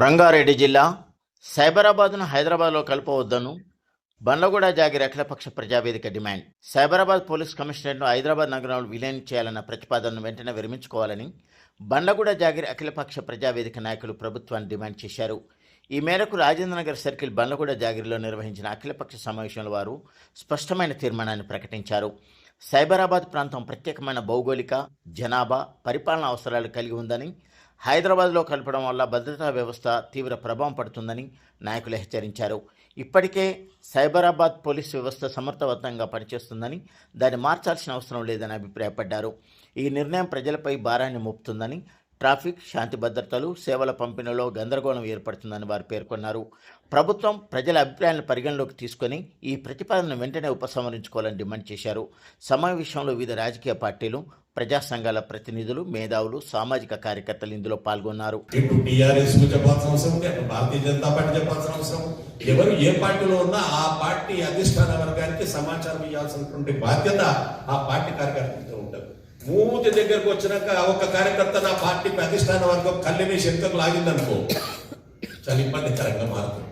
రంగారెడ్డి జిల్లా సైబరాబాద్ను హైదరాబాద్లో కలపవద్దను బండ్లగూడ జాగిరి అఖిలపక్ష ప్రజావేదిక డిమాండ్. సైబరాబాద్ పోలీస్ కమిషనర్ను హైదరాబాద్ నగరంలో విలీనం చేయాలన్న ప్రతిపాదనను వెంటనే విరమించుకోవాలని బండ్లగూడ జాగిరి అఖిలపక్ష ప్రజావేదిక నాయకులు ప్రభుత్వాన్ని డిమాండ్ చేశారు. ఈ మేరకు రాజేంద్రనగర్ సర్కిల్ బండ్లగూడ జాగిరిలో నిర్వహించిన అఖిలపక్ష సమావేశంలో వారు స్పష్టమైన తీర్మానాన్ని ప్రకటించారు. సైబరాబాద్ ప్రాంతం ప్రత్యేకమైన భౌగోళిక జనాభా పరిపాలన అవసరాలు కలిగి ఉందని హైదరాబాద్లో కలపడం వల్ల భద్రతా వ్యవస్థ తీవ్ర ప్రభావం పడుతుందని నాయకులు హెచ్చరించారు. ఇప్పటికే సైబరాబాద్ పోలీస్ వ్యవస్థ సమర్థవంతంగా పనిచేస్తుందని దాన్ని మార్చాల్సిన అవసరం లేదని అభిప్రాయపడ్డారు. ఈ నిర్ణయం ప్రజలపై భారాన్ని మోపుతుందని ట్రాఫిక్ శాంతి భద్రతలు సేవల పంపిణీలో గందరగోళం ఏర్పడుతుందని వారు పేర్కొన్నారు. ప్రభుత్వం ప్రజల అభిప్రాయాలను పరిగణలోకి తీసుకొని ఈ ప్రతిపాదనను వెంటనే ఉపసంహరించుకోవాలని డిమాండ్ చేశారు. సమావేశంలో వివిధ రాజకీయ పార్టీలు ప్రజా సంఘాల ప్రతినిధులు మేధావులు సామాజిక కార్యకర్తలు ఇందులో పాల్గొన్నారు. టీఆర్ఎస్కు చెప్పాల్సిన అవసరం ఉంది భారతీయ జనతా పార్టీ చెప్పాల్సిన అవసరం. ఎవరు ఏ పార్టీలో ఉన్నా ఆ పార్టీ అధిష్టాన వర్గానికి సమాచారం ఇవ్వాల్సినటువంటి బాధ్యత ఆ పార్టీ కార్యకర్తలతో ఉంటుంది. మూతి దగ్గరకు వచ్చినాక ఒక కార్యకర్త నా పార్టీ అధిష్టాన వర్గం కళ్ళని శక్తులు లాగిందనుకో చాలా ఇబ్బందికరంగా మారుతుంది.